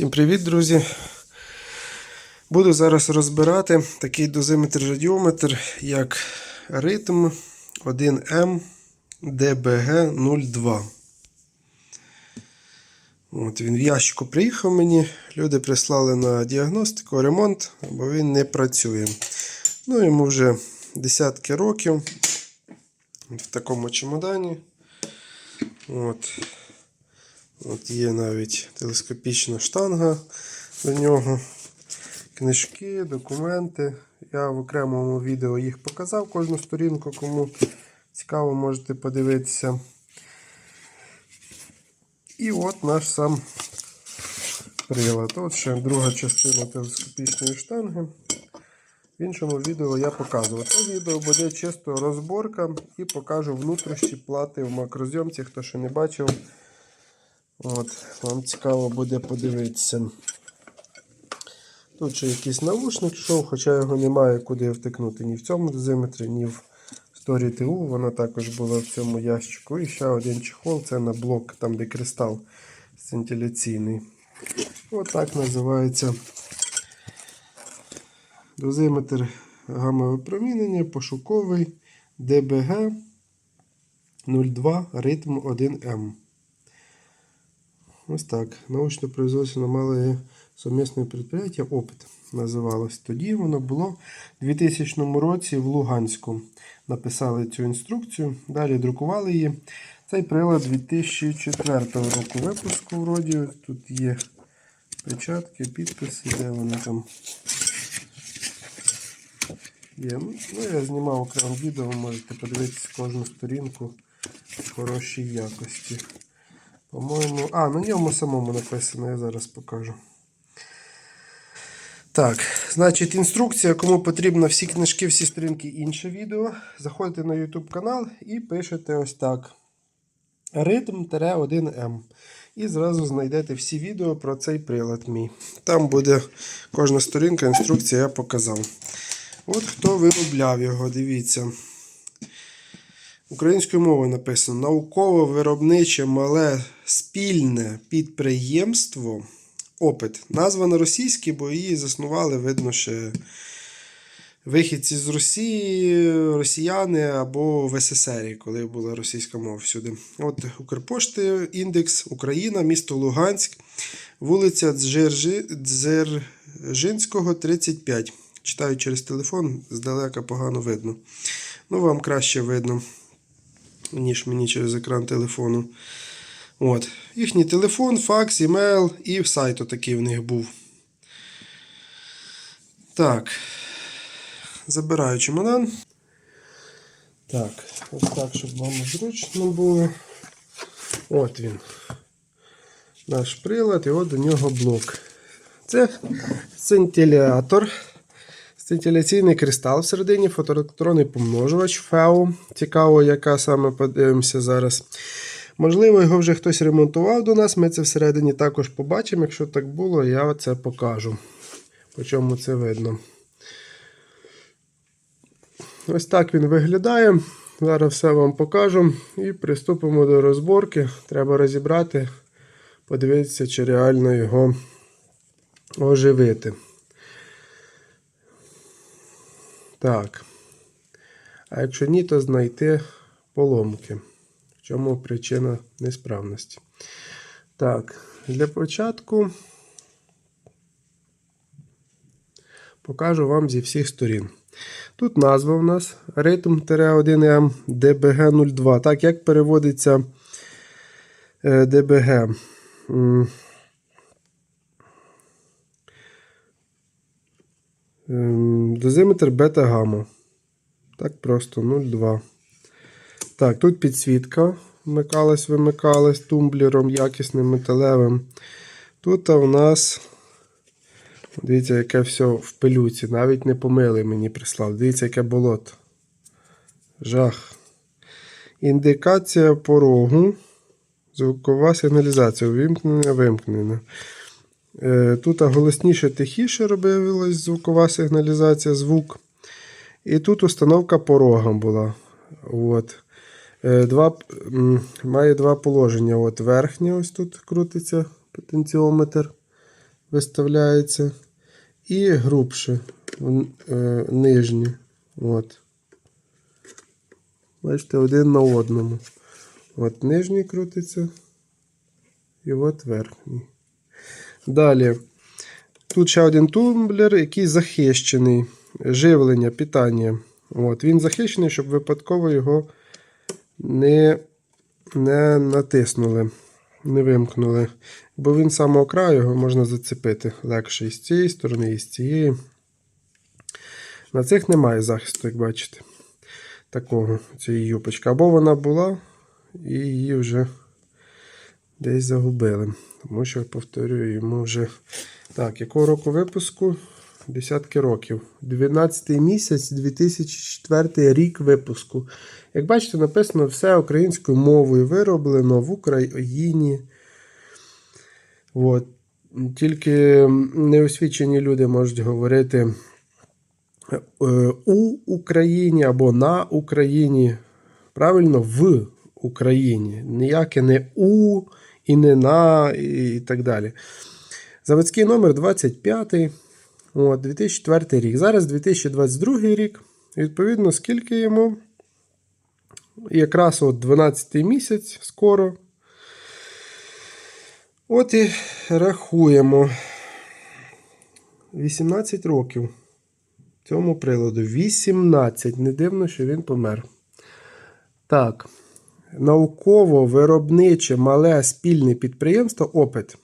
Всім привіт, друзі! Буду зараз розбирати такий дозиметр-радіометр, як ритм 1М DBG 02. От Він в ящику приїхав мені. Люди прислали на діагностику, ремонт, бо він не працює. Ну, йому вже десятки років. В такому чемодані. От. От є навіть телескопічна штанга до нього. Книжки, документи. Я в окремому відео їх показав кожну сторінку, кому цікаво, можете подивитися. І от наш сам прилад. От ще друга частина телескопічної штанги. В іншому відео я показував. Це відео буде чисто розборка і покажу внутрішні плати в макрозйомці, хто ще не бачив. От, Вам цікаво буде подивитися. Тут ще якийсь наушник йшов, хоча його немає куди втикнути ні в цьому дозиметрі, ні в Story TU. Вона також була в цьому ящику. І ще один чехол це на блок, там де кристал сцинтиляційний. Ось так називається дозиметр гамма-випромінення, пошуковий DBG 02 ритм 1М. Ось так. Научно-производственное малое совместное предприятие Опит називалось. Тоді воно було в 2000 році в Луганську. Написали цю інструкцію, далі друкували її. Цей прилад 2004 року випуску. Вроді тут є печатки, підписи, де вони там є. Ну, я знімав окремо відео, можете подивитися кожну сторінку в хорошій якості. По-моєму. А, на ньому самому написано, я зараз покажу. Так, значить, інструкція, кому потрібно всі книжки, всі сторінки, інше відео. Заходите на YouTube канал і пишете ось так. Ритм-1М. І зразу знайдете всі відео про цей прилад мій. Там буде кожна сторінка, інструкція я показав. От хто виробляв його, дивіться. Українською мовою написано науково-виробниче мале спільне підприємство. Опит. Назва на російській, бо її заснували, видно, ще вихідці з Росії, росіяни або в СССР, коли була російська мова всюди. От Укрпошти, індекс, Україна, місто Луганськ, вулиця Дзержи, Дзержинського, 35. Читаю через телефон, здалека погано видно. Ну, вам краще видно ніж мені через екран телефону. От. Їхній телефон, факс, емейл і сайт отакий в них був. Так. Забираю чемодан. Так, ось так, щоб вам зручно було. От він. Наш прилад, і от до нього блок. Це сцинтилятор. Сцинтиляційний кристал всередині, фотоелектронний помножувач ФЕО. Цікаво, яка саме подивимося зараз. Можливо, його вже хтось ремонтував до нас. Ми це всередині також побачимо. Якщо так було, я це покажу. По чому це видно. Ось так він виглядає. Зараз все вам покажу і приступимо до розборки. Треба розібрати, подивитися, чи реально його оживити. Так. А якщо ні, то знайти поломки. В чому причина несправності. Так, для початку покажу вам зі всіх сторін. Тут назва у нас ритм-1М DBG02. Так, як переводиться DBG? Дозиметр бета-гамма. Так просто 0,2. Так, тут підсвітка вмикалась, вимикалась тумблером якісним металевим. Тут у нас, дивіться, яке все в пилюці. Навіть не помили мені прислав. Дивіться, яке болото. Жах. Індикація порогу. Звукова сигналізація. Вимкнена, вимкнена. Е, Тут голосніше, тихіше робилась звукова сигналізація, звук. І тут установка порога була. От. Е, Два, має два положення. От Верхнє ось тут крутиться потенціометр. виставляється. І грубше е, нижні. От. Бачите, один на одному. От нижній крутиться. І от верхній. Далі. Тут ще один тумблер, який захищений. Живлення, питання. От. Він захищений, щоб випадково його не, не натиснули, не вимкнули. Бо він з самого краю його можна зацепити легше і з цієї сторони, і з цієї. На цих немає захисту, як бачите. Такого, цієї юпочки. Або вона була, і її вже десь загубили. Тому що, повторюю, йому вже. Так, якого року випуску? Десятки років. 12 місяць, 2004 рік випуску. Як бачите, написано все українською мовою. Вироблено в Україні. От. Тільки неосвічені люди можуть говорити е, у Україні або на Україні. Правильно, в Україні. Ніяке не у і не на, і так далі. Заводський номер 25. От, 2004 рік. Зараз 2022 рік. Відповідно, скільки йому? Якраз от 12 місяць скоро. От і рахуємо. 18 років цьому приладу. 18. Не дивно, що він помер. Так. Науково-виробниче мале спільне підприємство Опит.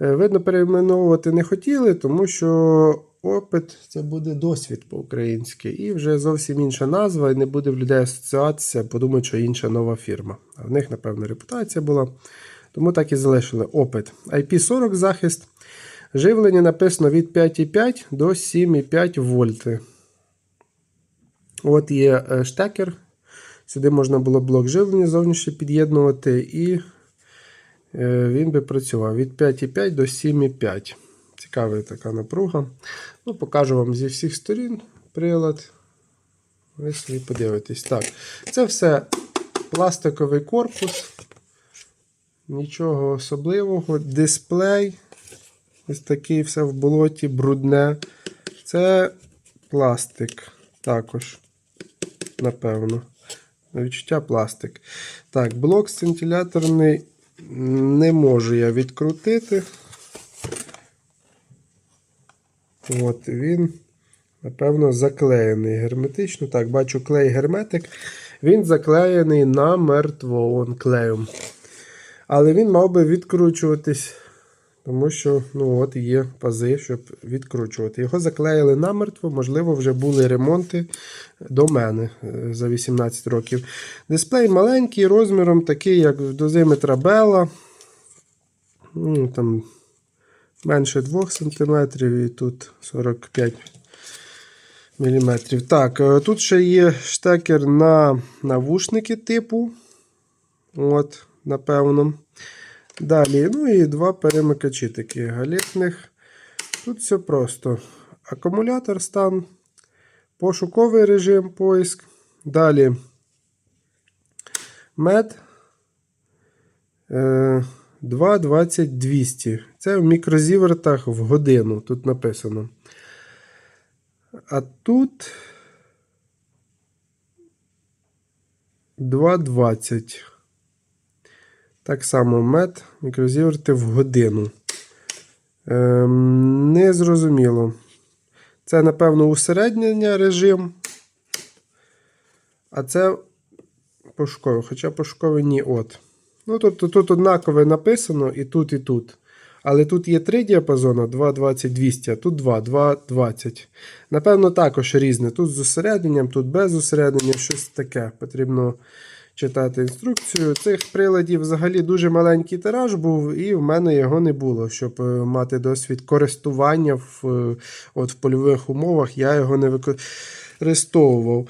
Е, Видно, перейменовувати не хотіли, тому що опит це буде досвід по-українськи. І вже зовсім інша назва, і не буде в людей асоціація, подумають, що інша нова фірма. А в них, напевно, репутація була. Тому так і залишили опит. IP40 захист. Живлення написано від 5,5 до 7,5 вольти. От є е, штекер. Сюди можна було блок живлення зовнішньо під'єднувати, і е, він би працював від 5,5 до 7,5. Цікава така напруга. Ну, покажу вам зі всіх сторін прилад. Ви собі подивитесь. Так, це все пластиковий корпус. Нічого особливого. Дисплей. Ось такий все в болоті, брудне. Це пластик також. Напевно. Відчуття пластик. Так, блок сцинтиляторний не можу я відкрутити. От він, напевно, заклеєний герметично. Так, бачу клей герметик. Він заклеєний намертво он клеєм. Але він мав би відкручуватись, тому що ну, от є пази, щоб відкручувати. Його заклеїли намертво, можливо, вже були ремонти до мене е, за 18 років. Дисплей маленький, розміром такий, як дозиметра Бела. Ну, там менше 2 см і тут 45 мм. Так, е, тут ще є штекер на навушники типу. От, напевно. Далі, ну і два перемикачі такі галітних. Тут все просто. Акумулятор стан, пошуковий режим поиск. Далі мед е, 2,20-200. Це в мікрозівертах в годину. Тут написано. А тут 2,20. Так само мед, мікрозіверти в годину. Ем, не зрозуміло. Це, напевно, усереднення режим. А це пошуковий. Хоча пошуковий ні от. Ну, тобто тут однакове написано і тут, і тут. Але тут є три діапазони 2,20, 200, а тут 2, 2,20. Напевно, також різне. Тут з усередненням, тут без усереднення, щось таке. Потрібно читати інструкцію. Цих приладів взагалі дуже маленький тираж був, і в мене його не було. Щоб е, мати досвід користування в, е, от, в польових умовах, я його не використовував.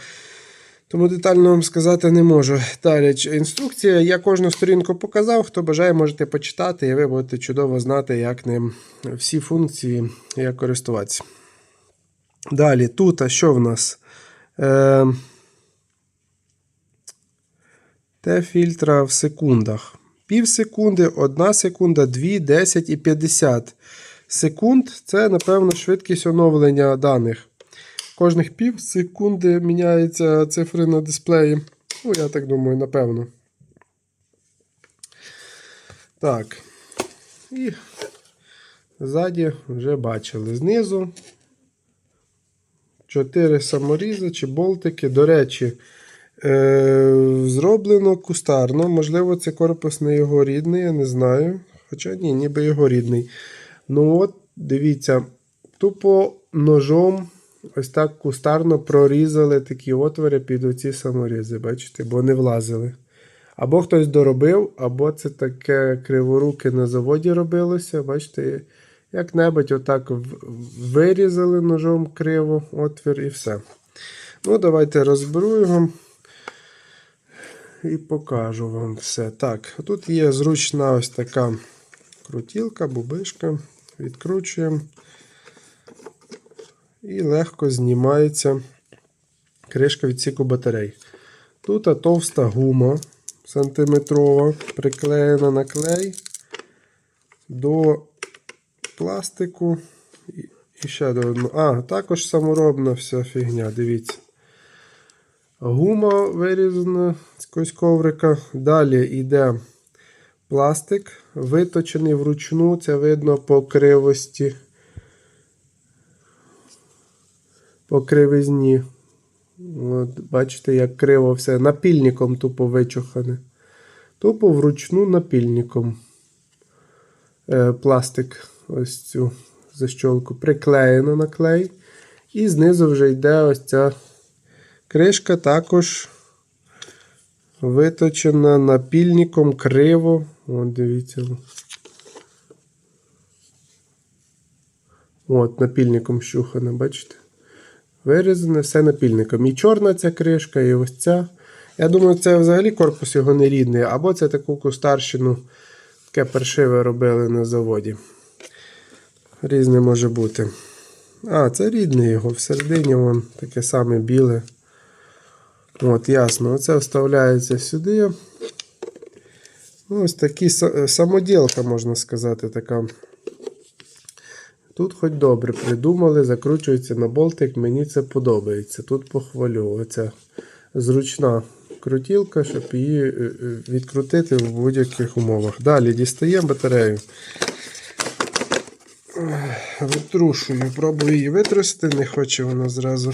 Тому детально вам сказати не можу. Далі інструкція. Я кожну сторінку показав. Хто бажає, можете почитати, і ви будете чудово знати, як ним всі функції, як користуватися. Далі, тут, а що в нас? Е, Т-фільтра в секундах. Пів секунди, 1 секунда, 2, 10 і 50. секунд це, напевно, швидкість оновлення даних. Кожних пів секунди міняються цифри на дисплеї. Ну, я так думаю, напевно. Так. І ззаді вже бачили. Знизу 4 саморізи чи болтики. До речі, е, зроблено кустарно. Можливо, це корпус не його рідний, я не знаю. Хоча ні, ніби його рідний. Ну от, дивіться, тупо ножом ось так кустарно прорізали такі отвори під оці саморізи, бачите, бо не влазили. Або хтось доробив, або це таке криворуке на заводі робилося. Бачите, як-небудь отак вирізали ножом криво отвір і все. Ну, давайте розберу його і покажу вам все. Так, тут є зручна ось така крутілка, бубишка. Відкручуємо. І легко знімається кришка відсіку батарей. Тут товста гума сантиметрова, приклеєна на клей до пластику. І- ще до одного. А, також саморобна вся фігня, дивіться. Гума вирізана з коврика. Далі йде пластик, виточений вручну, це видно по кривості. По кривизні. От, бачите, як криво все. Напільником тупо вичухане. Тупо вручну напільником. Е, пластик ось цю защолку приклеєно на клей. І знизу вже йде ось ця кришка також виточена напільником криво. От, дивіться. От, напільником щухане, бачите? Вирізане все напільником. І чорна ця кришка, і ось ця. Я думаю, це взагалі корпус його не рідний, або це таку кустарщину таке паршиве робили на заводі. Різне може бути. А, це рідний його. Всередині вон таке саме біле. От, ясно. Оце вставляється сюди. Ну, Ось такі самоділка, можна сказати, така. Тут хоч добре придумали, закручується на болтик, мені це подобається. Тут похвалю. Оця зручна крутілка, щоб її е, е, відкрутити в будь-яких умовах. Далі дістаємо батарею. Витрушую, пробую її витрусити, не хоче вона зразу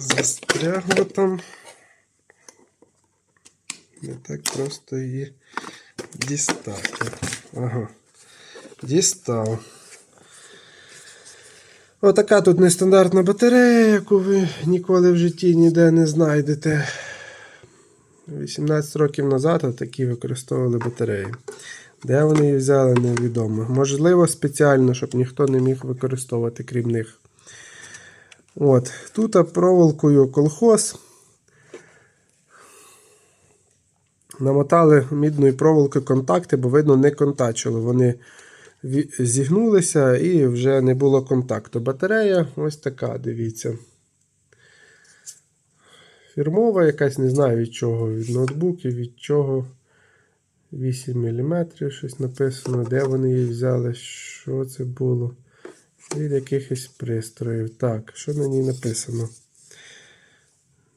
застрягла там. Не так просто її дістати. Ага. Дістав. Отака тут нестандартна батарея, яку ви ніколи в житті ніде не знайдете. 18 років назад такі використовували батареї. Де вони її взяли, невідомо. Можливо, спеціально, щоб ніхто не міг використовувати, крім них. От, Тут проволокою колхоз. Намотали мідною проволокою контакти, бо видно, не контачило. Вони зігнулися і вже не було контакту. Батарея ось така, дивіться. Фірмова якась, не знаю від чого, від ноутбуків, від чого. 8 мм щось написано, де вони її взяли, що це було. Від якихось пристроїв. Так, що на ній написано?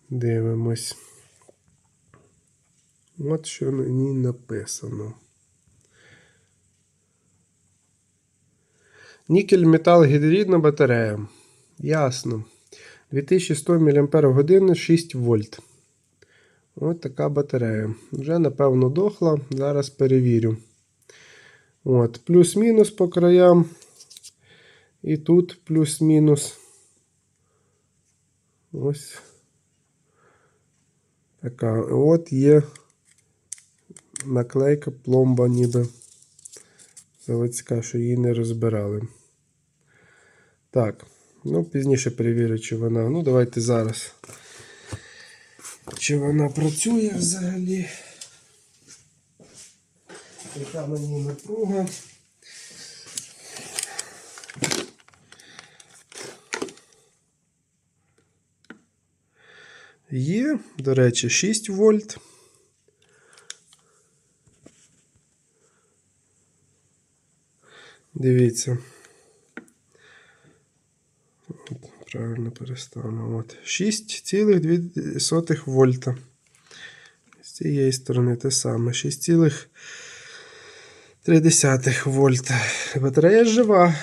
Дивимось. От що на ній написано. Нікель метал гідридна батарея. Ясно. 2100 мАч 6 вольт. От така батарея. Вже, напевно, дохла. Зараз перевірю. От, плюс-мінус по краям. І тут плюс-мінус. Ось. Така. От є наклейка пломба ніби. Заводська, що її не розбирали. Так. Ну, пізніше перевірю, чи вона. Ну, давайте зараз. Чи вона працює взагалі? Яка ній напруга? Є, до речі, 6 вольт. Дивіться. От, правильно переставимо. От. 6,2 вольта. З цієї сторони те саме. 6,3 вольта. Батарея жива.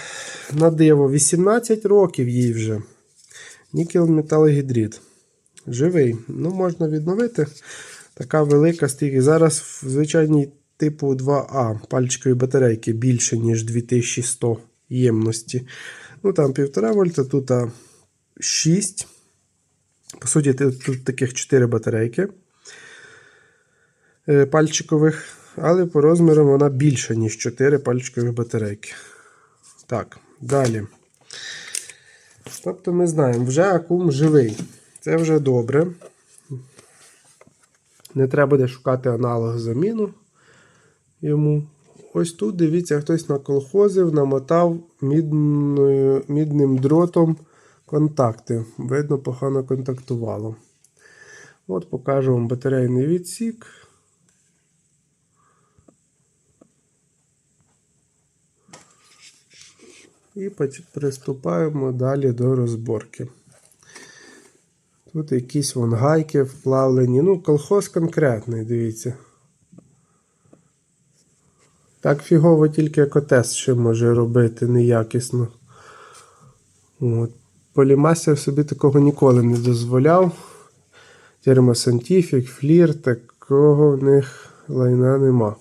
На диво. 18 років їй вже. Нікел металогідрид. Живий. Ну, можна відновити. Така велика стільки. Зараз в звичайній типу 2А пальчикові батарейки більше, ніж 2100 ємності. Ну там 1,5 вольта, тут 6. По суті, тут таких 4 батарейки е, пальчикових, але по розмірам вона більша, ніж 4 пальчикові батарейки. Так, далі. Тобто ми знаємо, вже акум живий. Це вже добре. Не треба буде шукати аналог заміну йому. Ось тут, дивіться, хтось наколхозив, намотав мідною, мідним дротом контакти. Видно, погано контактувало. От покажу вам батарейний відсік. І приступаємо далі до розборки. Тут якісь вон гайки вплавлені. Ну, колхоз конкретний, дивіться. Так фігово тільки екотест ще може робити неякісно. От. Полімастер собі такого ніколи не дозволяв. Термосантіфік, флір, такого в них лайна нема.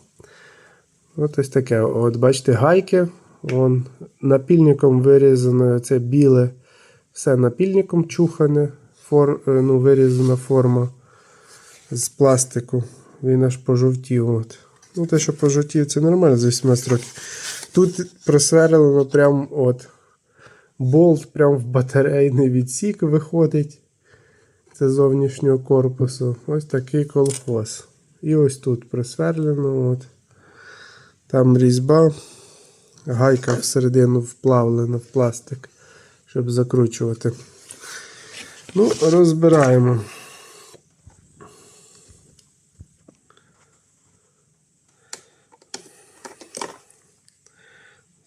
От ось таке. От бачите, гайки. Вон, напільником вирізано це біле. Все напільником чухане, фор, е, ну, вирізана форма з пластику. Він аж пожовтів. От. Ну, те, що пожовтів, це нормально за 18 років. Тут просверлено прям от болт прям в батарейний відсік виходить. Це зовнішнього корпусу. Ось такий колхоз. І ось тут просверлено. От. Там різьба, гайка всередину вплавлена в пластик, щоб закручувати. Ну, розбираємо.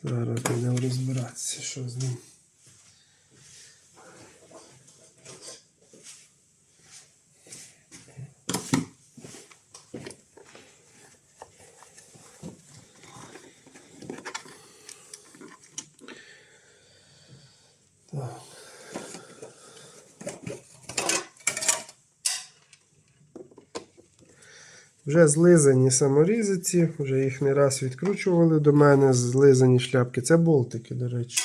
Зараз будемо розбиратися, що з ним. Вже злизані саморізиці, вже їх не раз відкручували до мене, злизані шляпки. Це болтики, до речі.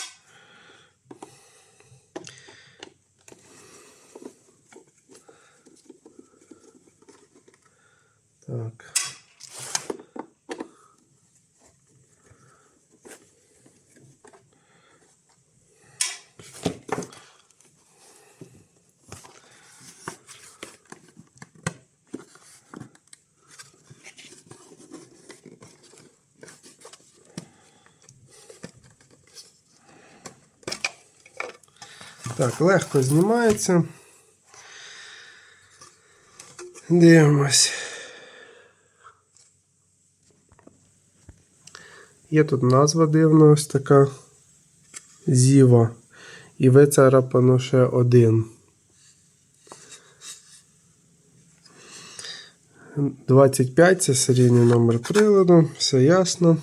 Легко знімається. Дивимось. Є тут назва дивна, ось така Зіва. І вицарапано ще один. 25 це серійний номер приладу, все ясно.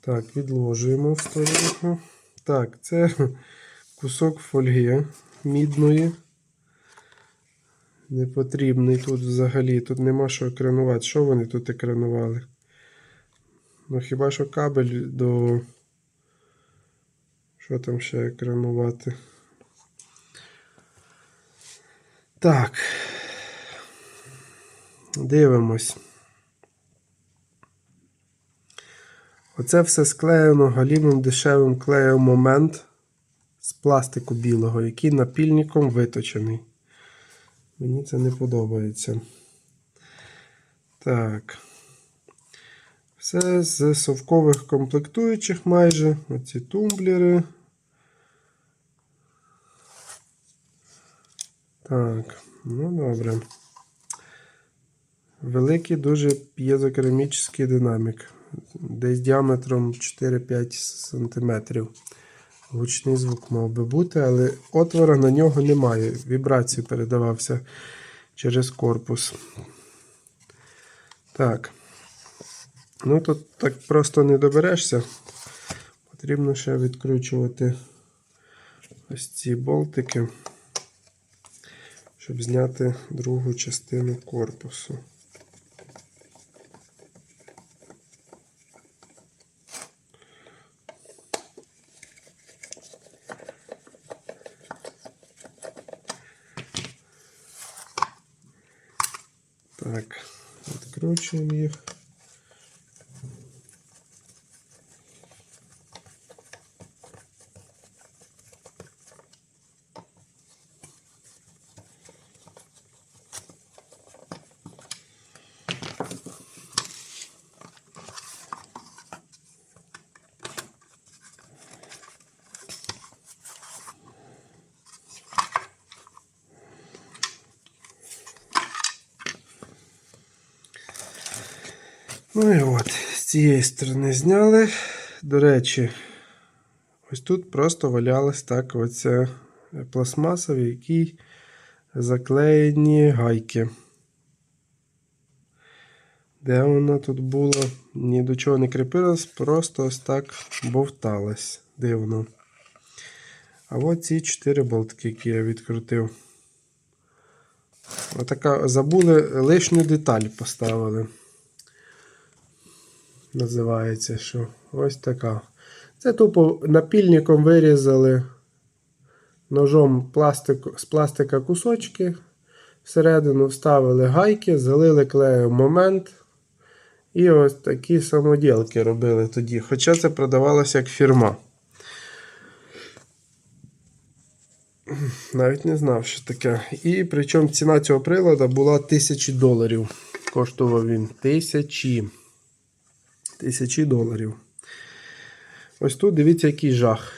Так, відложуємо в сторону. Так, це кусок фольги мідної. Непотрібний тут взагалі. Тут нема що екранувати. Що вони тут екранували? Ну, хіба що кабель до. Що там ще екранувати? Так. Дивимось. Оце все склеєно галімим дешевим клеєм момент з пластику білого, який напільником виточений. Мені це не подобається. Так. Все з совкових комплектуючих майже. Оці тумблери. Так, ну добре. Великий дуже п'єзокерамічний динамік. Десь діаметром 4-5 см. Гучний звук мав би бути, але отвора на нього немає. Вібрацію передавався через корпус. Так. Ну тут так просто не доберешся. Потрібно ще відкручувати ось ці болтики, щоб зняти другу частину корпусу. Так, відкручуємо їх. Ну і от, з цієї сторони зняли. До речі, ось тут просто валялась так оця пластмаса, в якій заклеєні гайки. Де вона тут була? Ні до чого не кріпилась, просто ось так бовталась. Дивно. А от ці чотири болтики, які я відкрутив. Отака забули лишню деталь поставили називається, що ось така. Це тупо напільником вирізали ножом пластик, з пластика кусочки. Всередину вставили гайки, залили клеєм момент. І ось такі самоділки робили тоді. Хоча це продавалося як фірма. Навіть не знав, що таке. І причому ціна цього приладу була 1000 доларів. Коштував він тисячі тисячі доларів. Ось тут дивіться, який жах.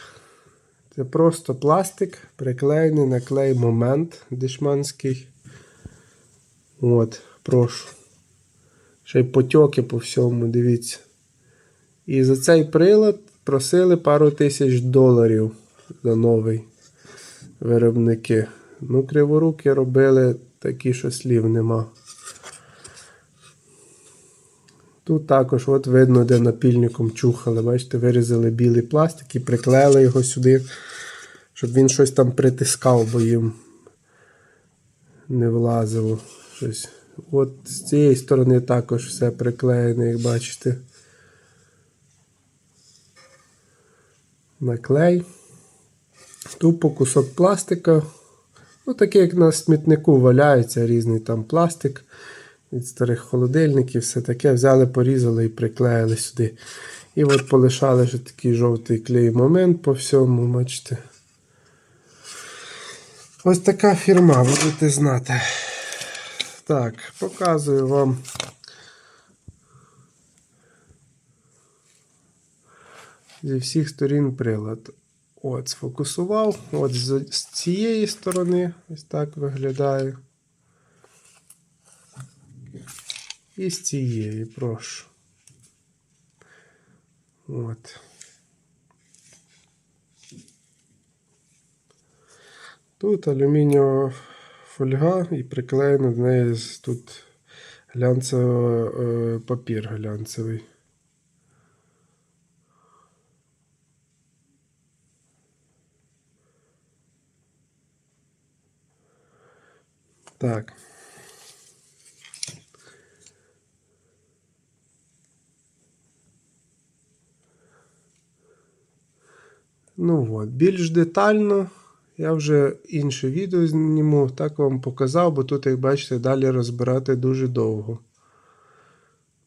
Це просто пластик, приклеєний на клей момент дешманський. От, прошу. Ще й потьоки по всьому, дивіться. І за цей прилад просили пару тисяч доларів за новий виробники. Ну, криворуки робили такі, що слів нема. Тут також от видно, де напільником чухали. Бачите, вирізали білий пластик і приклеїли його сюди, щоб він щось там притискав, бо їм не влазило. Щось. От з цієї сторони також все приклеєне, як бачите. Наклей. Тупо кусок пластика. Ну, такий, як на смітнику валяється, різний там пластик від старих холодильників, все таке. Взяли, порізали і приклеїли сюди. І от полишали ще такий жовтий клей момент по всьому, бачите. Ось така фірма, будете знати. Так, показую вам. Зі всіх сторін прилад. От, сфокусував. От з, цієї сторони ось так виглядає. І з цієї, прошу. От. Тут алюмінієва фольга і приклеєно до неї тут глянцевий е, папір глянцевий. Так. Ну от, більш детально я вже інше відео зніму, так вам показав, бо тут, як бачите, далі розбирати дуже довго.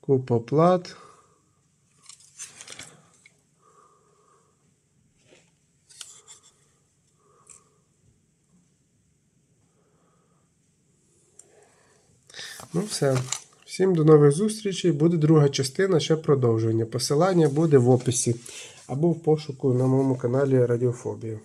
Купа плат. Ну, все. Всім до нових зустрічей. Буде друга частина, ще продовження. Посилання буде в описі або в пошуку на моєму каналі Радіофобія.